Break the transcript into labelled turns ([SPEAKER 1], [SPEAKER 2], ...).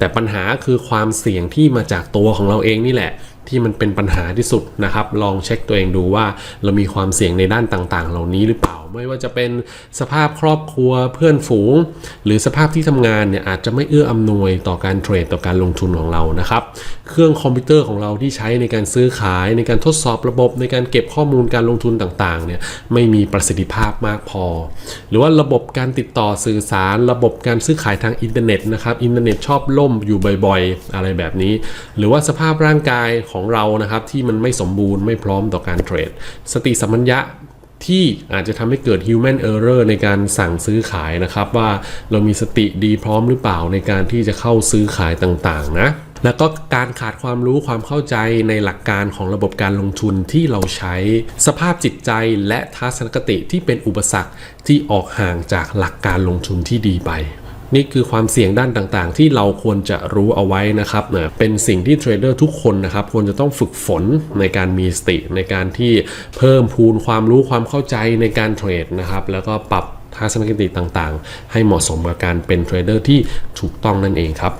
[SPEAKER 1] แต่ปัญหาคือความเสี่ยงที่มาจากตัวของเราเองนี่แหละที่มันเป็นปัญหาที่สุดนะครับ ลองเช็คตัวเองดูว่าเรามีความเสี่ยงในด้านต่างๆ เหล่านี้หรือเปล่า ไม่ว่าจะเป็นสภาพครอบครัวเพื่อนฝูง หรือสภาพที่ทำงานเนี่ยอาจจะไม่เอื้ออำนวยต่อการเทรดต่อการลงทุนของเรานะครับ เครื่องคอมพิวเตอร์ของเราที่ใช้ในการซื้อขายในการทดสอบระบบ ในการเก็บข้อมูลการลงทุนต่างๆเนี่ยไม่มีประสิทธิภาพมากพอ หรือว่าระบบการติดต่อสื่อสาร ระบบการซื้อขายทางอินเทอร์เน็ตนะครับอินเทอร์เน็ตชอบล่มอยู่บ่อยๆ อะไรแบบนี้ หรือว่าสภาพร่างกายของเรานะครับที่มันไม่สมบูรณ์ไม่พร้อมต่อการเทรด สติสัมปัญญะที่อาจจะทำให้เกิด human error ในการสั่งซื้อขายนะครับ ว่าเรามีสติดีพร้อมหรือเปล่าในการที่จะเข้าซื้อขายต่างๆนะแล้วก็การขาดความรู้ความเข้าใจในหลักการของระบบการลงทุนที่เราใช้ สภาพจิตใจและทัศนคติที่เป็นอุปสรรคที่ออกห่างจากหลักการลงทุนที่ดีไป นี่คือความเสี่ยงด้านต่างๆ ที่เราควรจะรู้เอาไว้นะครับเนยเป็นสิ่งที่เทรดเดอร์ทุกคนนะครับควรจะต้องฝึกฝนในการมีสติ ในการที่เพิ่มพูนความรู้ความเข้าใจในการเทรดนะครับแล้วก็ปรับทัศนคติต่างๆ ให้เหมาะสมกับการเป็นเทรดเดอร์ที่ถูกต้องนั่นเองครับ